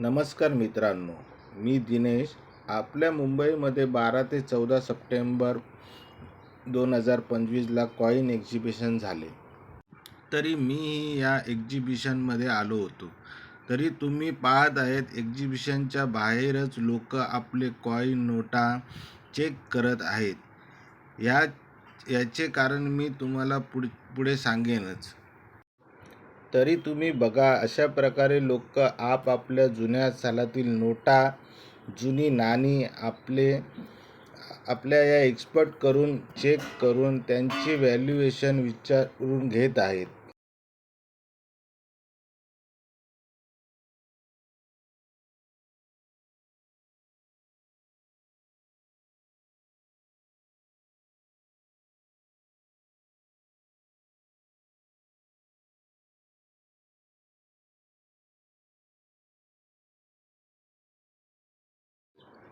नमस्कार मित्रांनो मी दिनेश. आपल्या मुंबईमध्ये बारा ते चौदा सप्टेंबर दोन हजार पंचवीसला कॉईन एक्झिबिशन झाले. तरी मी या एक्झिबिशनमध्ये आलो होतो. तरी तुम्ही पाहत आहेत एक्झिबिशनच्या बाहेरच लोक आपले कॉईन नोटा चेक करत आहेत. या याचे कारण मी तुम्हाला पुढ पुढे सांगेनच. तरी तुम्ही बघा अशा प्रकारे लोक आपापल्या जुन्या सालातील नोटा जुनी नाणी आपले आपल्या या एक्सपर्ट करून चेक करून त्यांची व्हॅल्युएशन विचारून घेत आहेत.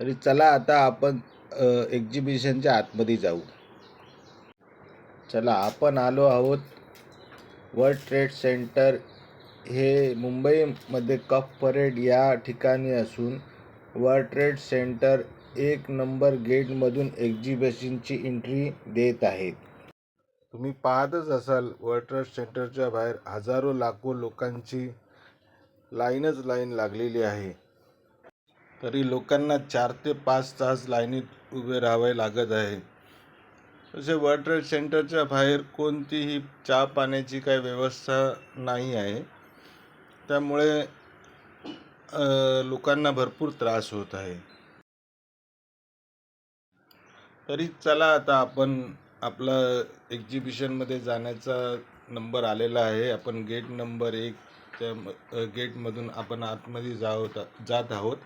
तरी चला आता आपण एक्झिबिशनच्या आतमध्ये जाऊ. चला आपण आलो आहोत वर्ल्ड ट्रेड सेंटर हे मुंबईमध्ये कफ परेड या ठिकाणी असून वर्ल्ड ट्रेड सेंटर एक नंबर गेटमधून एक्झिबिशनची एंट्री देत आहेत तुम्ही पाहतच असाल वर्ल्ड ट्रेड सेंटरच्या बाहेर हजारो लाखो लोकांची लाईनच लाईन लागलेली आहे. तरी लोकांना चार ते पाच तास लाईनीत उभे राहावे लागत आहे. तसे वर्ल्ड ट्रेड सेंटरच्या बाहेर कोणतीही चहा पाण्याची काही व्यवस्था नाही आहे. त्यामुळे लोकांना भरपूर त्रास होत आहे. तरी चला आता आपण आपला एक्झिबिशनमध्ये जाण्याचा नंबर आलेला आहे. आपण गेट नंबर एक त्या गेटमधून आपण आतमध्ये जावत जात आहोत.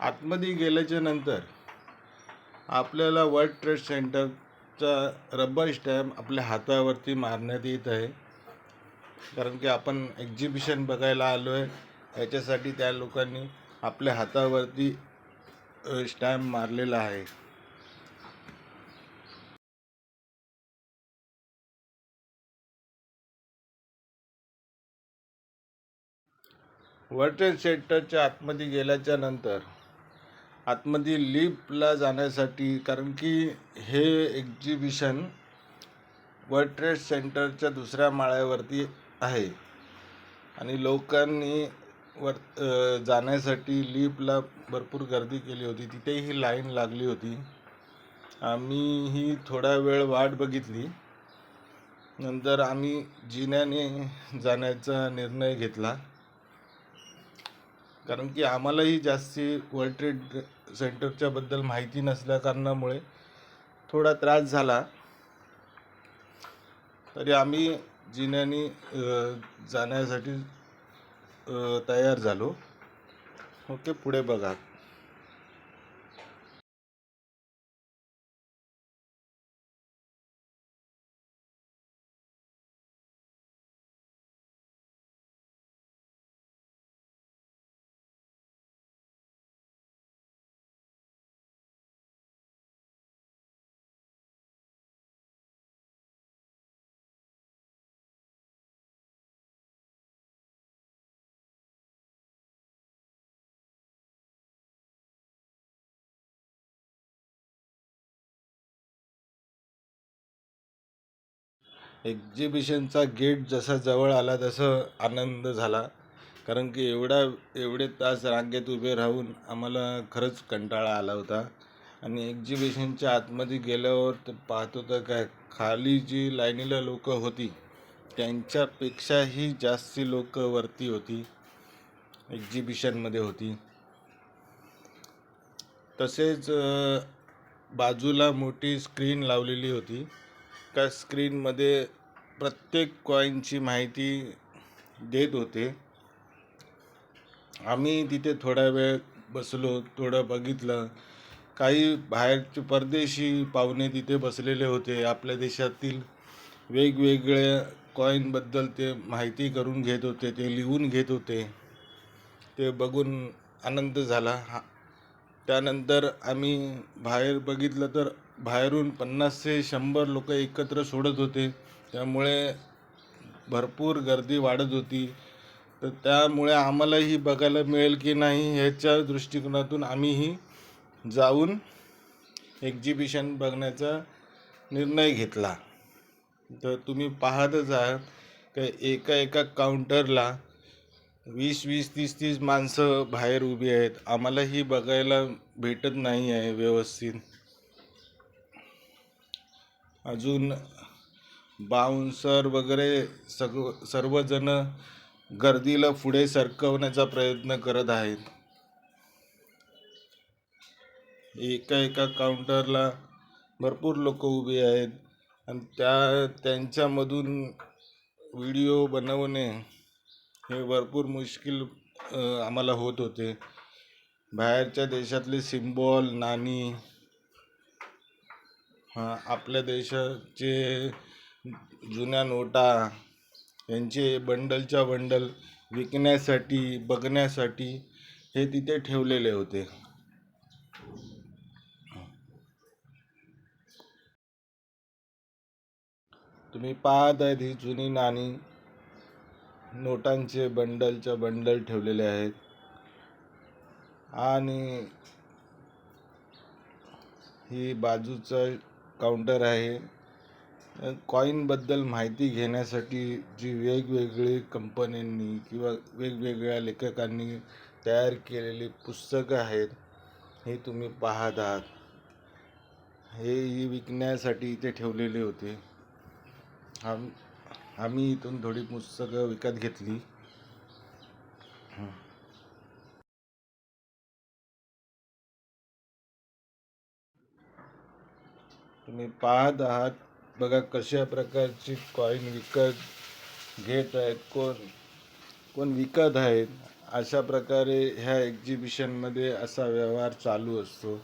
आतमध्ये गेल्याच्यानंतर आपल्याला वर्ल्ड ट्रेड सेंटरचा रबर स्टॅम्प आपल्या हातावरती मारण्यात येत आहे. कारण की आपण एक्झिबिशन बघायला आलो आहे याच्यासाठी त्या लोकांनी आपल्या हातावरती स्टॅम्प मारलेला आहे. वर्ल्ड ट्रेड सेंटरच्या आतमध्ये गेल्याच्यानंतर आतमध्ये लिपला जाण्यासाठी कारण की हे एक्झिबिशन वर्ल्ड ट्रेड सेंटरच्या दुसऱ्या माळ्यावरती आहे. आणि लोकांनी वर जाण्यासाठी लिपला भरपूर गर्दी केली होती. तिथेही लाईन लागली होती. आम्हीही थोडा वेळ वाट बघितली. नंतर आम्ही जिन्याने जाण्याचा निर्णय घेतला. कारण की आम्हालाही जास्ती वर्ल्ड ट्रेड सेंटरच्या बद्दल माहिती नसल्या कारणामुळे थोडा त्रास झाला. तरी आम्ही जिन्याने जाण्यासाठी तयार झालो. ओके पुढे बघा. एक्झिबिशनचा गेट जसा जवळ आला तसं आनंद झाला. कारण की एवढा एवढे तास रांगेत उभे राहून आम्हाला खरंच कंटाळा आला होता. आणि एक्झिबिशनच्या आतमध्ये गेल्यावर तर पाहतो तर काय खाली जी लाईनीला लोक होती त्यांच्यापेक्षाही जास्ती लोक वरती होती एक्झिबिशनमध्ये होती. तसेच बाजूला मोठी स्क्रीन लावलेली होती. त्या स्क्रीनमध्ये प्रत्येक कॉईनची माहिती देत होते. आम्ही तिथे थोडा वेळ बसलो थोडं बघितलं. काही बाहेरचे परदेशी पाहुणे तिथे बसलेले होते. आपल्या देशातील वेगवेगळ्या कॉईनबद्दल ते माहिती करून घेत होते ते लिहून घेत होते. ते बघून आनंद झाला. हा त्यानंतर आम्ही बाहेर बघितलं तर बाहेरून पन्नास ते शंभर लोक एकत्र सोडत होते. त्यामुळे भरपूर गर्दी वाढत होती. तर त्यामुळे आम्हालाही बघायला मिळेल की नाही ह्याच्या दृष्टिकोनातून आम्हीही जाऊन एक्झिबिशन बघण्याचा निर्णय घेतला. तर तुम्ही पाहतच आहात का एका एका काउंटरला वीस वीस तीस तीस माणसं बाहेर उभी आहेत. आम्हालाही बघायला भेटत नाही आहे व्यवस्थित. अजून बाउन्सर वगैरे सग सर्वजण गर्दीला पुढे सरकवण्याचा प्रयत्न करत आहेत. एका एका काउंटरला भरपूर लोक उभी आहेत आणि त्या त्यांच्यामधून व्हिडिओ बनवणे हे भरपूर मुश्किल आम्हाला होत होते. बाहेरच्या देशातले सिम्बॉल नाणी आपल्या देशाचे जुन्या नोटा यांचे बंडलच्या बंडल विकण्यासाठी बघण्यासाठी हे तिथे ठेवलेले होते. तुम्ही पाहत आहेत ही जुनी नाणी नोटांचे बंडलच्या बंडल ठेवलेले आहेत. आणि ही बाजूचं काउंटर आहे. कॉईनबद्दल माहिती घेण्यासाठी जी वेगवेगळी कंपन्यांनी किंवा वेगवेगळ्या लेखकांनी तयार केलेली पुस्तकं आहेत हे तुम्ही पाहत आहात. हे ही विकण्यासाठी इथे ठेवलेले होते. आम आम्ही इथून थोडी पुस्तकं विकत घेतली. तुम्ही पाहत आहात. बघा कशा प्रकारची कॉईन विकत घेत आहेत. कोण कोण विकत आहेत? अशा प्रकारे ह्या एक्झिबिशनमध्ये असा व्यवहार चालू असतो.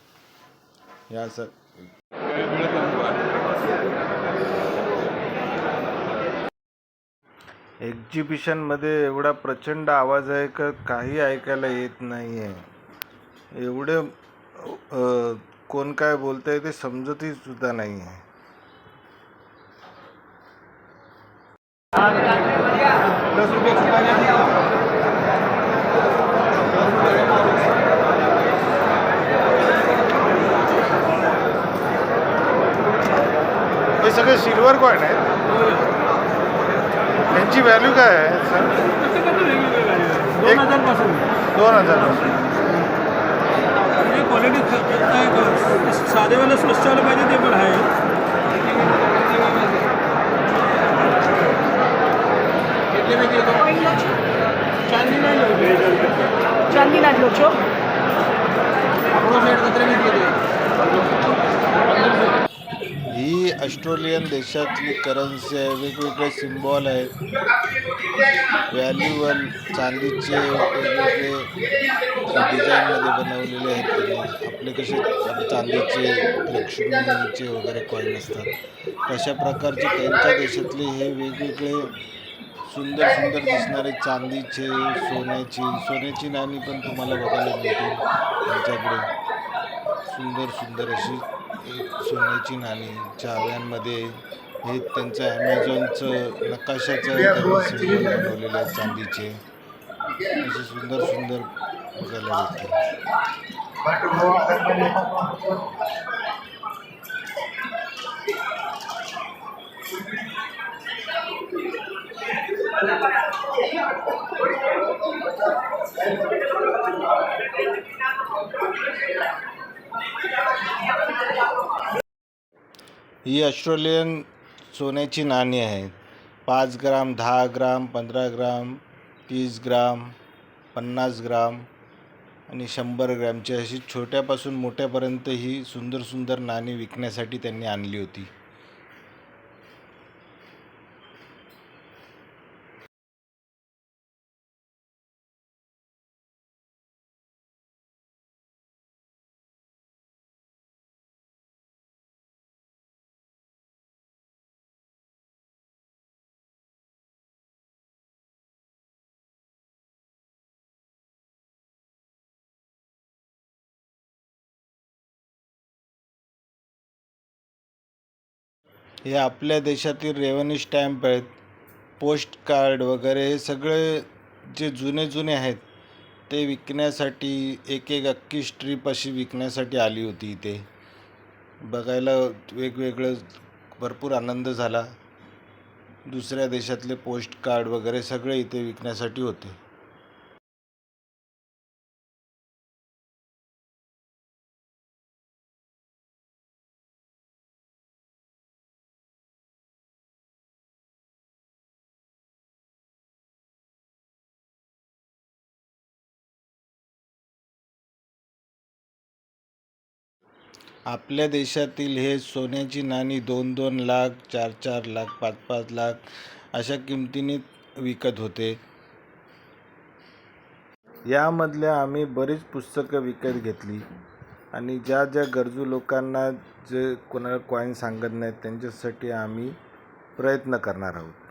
या स एक्झिबिशनमध्ये एवढा प्रचंड आवाज आहे का काही ऐकायला येत नाही आहे एवढे कोण काय बोलतंय ते समजतही सुद्धा नाही आहे. हे सगळे सिल्वर कॉईन आहेत. त्यांची व्हॅल्यू काय आहे सर दोन हजारपासून दोन हजार क्वालिटी साधेवाला स्वस्त आलं पाहिजे ते पण आहे. चांदी नाही लावली. चांदी ना लोचो ही. ऑस्ट्रेलियन देशातली करन्सी आहे वेगवेगळे सिम्बॉल आहेत. व्हॅल्युअल चांदीचे वेगवेगळे डिझाईनमध्ये बनवलेले आहेत आपले कसे चांदीचे लक्ष्मीचे वगैरे कॉईन असतात. तशा प्रकारचे त्यांच्या देशातले हे वेगवेगळे सुंदर सुंदर दिसणारे चांदीचे सोन्याची सोन्याची नाणी पण तुम्हाला बघायला मिळतील त्यांच्याकडे सुंदर सुंदर अशी एक सोन्याची नाणी चाव्यांमध्ये. हे त्यांचं ॲमेझॉनचं नकाशाचं बनवलेलं आहे चांदीचे. असे सुंदर सुंदर बघायला ही ऑस्ट्रेलियन सोन्याची नाणी आहेत. पाच ग्राम दहा ग्राम पंधरा ग्राम तीस ग्राम पन्नास ग्राम आणि शंभर ग्रॅमची अशी छोट्यापासून मोठ्यापर्यंत ही सुंदर सुंदर नाणी विकण्यासाठी त्यांनी आणली होती. हे आपल्या देशातील रेव्हन्यू स्टॅम्प आहेत पोस्ट कार्ड वगैरे हे सगळे जे जुने जुने आहेत ते विकण्यासाठी एक एक अख्खी स्ट्रीप अशी विकण्यासाठी आली होती इथे. बघायला वेगवेगळं भरपूर आनंद झाला. दुसऱ्या देशातले पोस्ट कार्ड वगैरे सगळे इथे विकण्यासाठी होते. आपल्या देशातील हे सोन्याची नाणी दोन दोन लाख चार चार लाख पाच पाच लाख अशा किमतीने विकत होते. यामधल्या आम्ही बरीच पुस्तकं विकत घेतली आणि ज्या ज्या गरजू लोकांना जे कोणाला कॉईन सांगत नाहीत त्यांच्यासाठी आम्ही प्रयत्न करणार आहोत.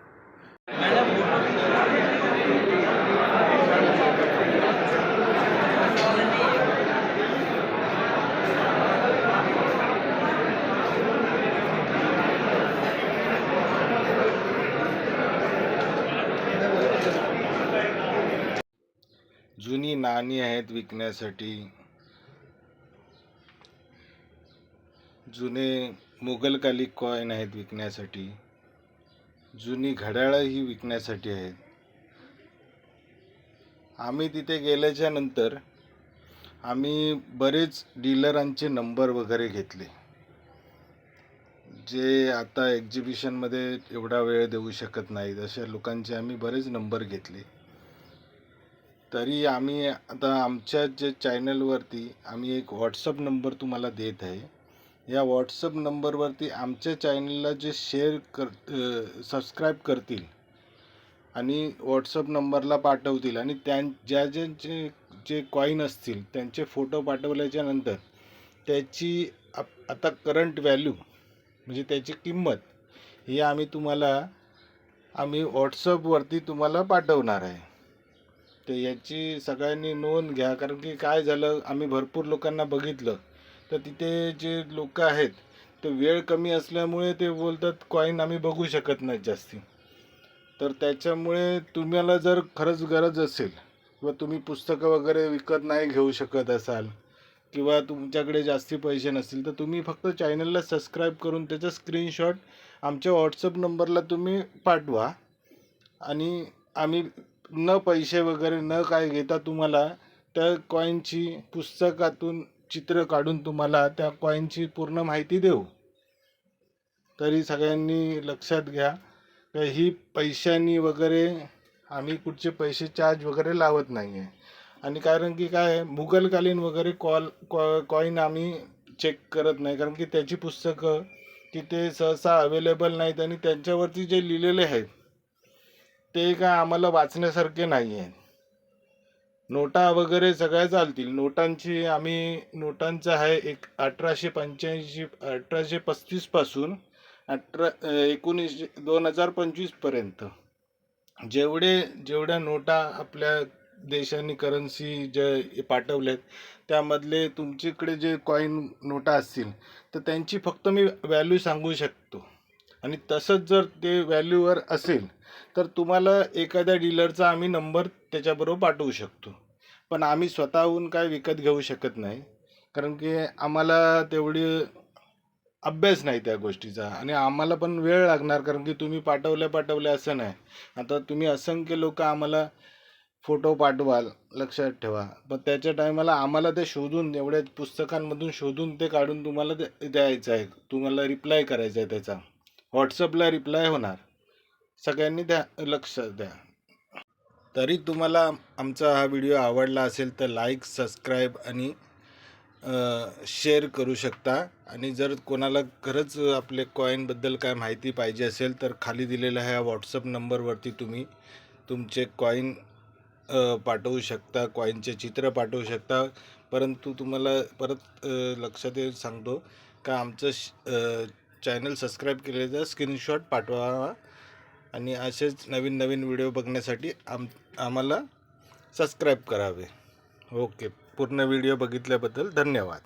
जुनी आहेत विकण्यासाठी. जुने मुघलकाली कॉईन आहेत विकण्यासाठी. जुनी घड्याळंही विकण्यासाठी आहेत. आम्ही तिथे गेल्याच्यानंतर आम्ही बरेच डीलरांचे नंबर वगैरे घेतले. जे आता एक्झिबिशनमध्ये एवढा वेळ देऊ शकत नाहीत अशा लोकांचे आम्ही बरेच नंबर घेतले. तरी आम्ही आता आमच्या जे चॅनलवरती आम्ही एक व्हॉट्सअप नंबर तुम्हाला देत आहे. या व्हॉट्सअप नंबरवरती आमच्या चॅनलला जे शेअर कर सबस्क्राईब करतील आणि व्हॉट्सअप नंबरला पाठवतील आणि त्यां ज्या ज्यांचे जे कॉईन असतील त्यांचे फोटो पाठवल्याच्या नंतर त्याची आप- आता करंट व्हॅल्यू म्हणजे त्याची किंमत ही आम्ही तुम्हाला आम्ही व्हॉट्सअपवरती तुम्हाला पाठवणार आहे. तर याची सगळ्यांनी नोंद घ्या. कारण की काय झालं आम्ही भरपूर लोकांना बघितलं. तर तिथे जे लोक आहेत ते वेळ कमी असल्यामुळे ते बोलतात कॉईन आम्ही बघू शकत नाहीत जास्ती. तर त्याच्यामुळे तुम्हाला जर खरंच गरज असेल किंवा तुम्ही पुस्तकं वगैरे विकत नाही घेऊ शकत असाल किंवा तुमच्याकडे जास्ती पैसे नसतील तर तुम्ही फक्त चॅनलला सबस्क्राईब करून त्याचा स्क्रीनशॉट आमच्या व्हॉट्सअप नंबरला तुम्ही पाठवा. आणि आम्ही न पैसे वगैरे न काय घेता तुम्हाला त्या कॉईनची पुस्तकातून चित्र काढून तुम्हाला त्या कॉईनची पूर्ण माहिती देऊ. तरी सगळ्यांनी लक्षात घ्या. का ही पैशांनी वगैरे आम्ही कुठचे पैसे चार्ज वगैरे लावत नाही आहे आणि कारण की काय आहे, मुघलकालीन वगैरे कॉल कॉ कॉईन आम्ही चेक करत नाही. कारण की त्याची पुस्तकं तिथे सहसा अवेलेबल नाहीत आणि त्यांच्यावरती जे लिहिलेले आहेत ते काय आम्हाला वाचण्यासारखे नाही आहेत नोटा वगैरे सगळ्या चालतील. नोटांची आम्ही नोटांचं आहे एक अठराशे पंच्याऐंशी अठराशे पस्तीसपासून अठरा एकोणीसशे दोन हजार पंचवीसपर्यंत जेवढे जेवढ्या नोटा आपल्या देशाने करन्सी जे पाठवल्यात त्यामधले तुमच्याकडे जे कॉईन नोटा असतील तर त्यांची फक्त मी व्हॅल्यू सांगू शकतो. आणि तसंच जर ते व्हॅल्यूवर असेल तर तुम्हाला एखाद्या डीलरचा आम्ही नंबर त्याच्याबरोबर पाठवू शकतो. पण आम्ही स्वतःहून काय विकत घेऊ शकत नाही. कारण की आम्हाला तेवढी अभ्यास नाही त्या गोष्टीचा आणि आम्हाला पण वेळ लागणार. कारण की तुम्ही पाठवल्या पाठवल्या असं नाही. आता तुम्ही असंख्य लोक आम्हाला फोटो पाठवाल लक्षात ठेवा. पण त्याच्या टायमाला आम्हाला ते शोधून एवढ्या पुस्तकांमधून शोधून ते काढून तुम्हाला ते द्यायचं आहे. तुम्हाला रिप्लाय करायचा आहे त्याचा. व्हॉट्सअपला रिप्लाय होणार. सगळ्यांनी द्या लक्ष द्या. तरी तुम्हाला आमचा हा व्हिडिओ आवडला असेल तर लाईक सबस्क्राईब आणि शेअर करू शकता. आणि जर कोणाला खरंच आपले कॉईनबद्दल काय माहिती पाहिजे असेल तर खाली दिलेल्या ह्या व्हॉट्सअप नंबरवरती तुम्ही तुमचे कॉईन पाठवू शकता कॉईनचे चित्र पाठवू शकता. परंतु तुम्हाला परत लक्षात येऊन सांगतो का आमचं चॅनल सबस्क्राईब केलेलं स्क्रीनशॉट पाठवा. आणि असेच नवीन नवीन व्हिडिओ बघण्यासाठी आम आम्हाला सबस्क्राईब करावे. ओके. पूर्ण व्हिडिओ बघितल्याबद्दल धन्यवाद.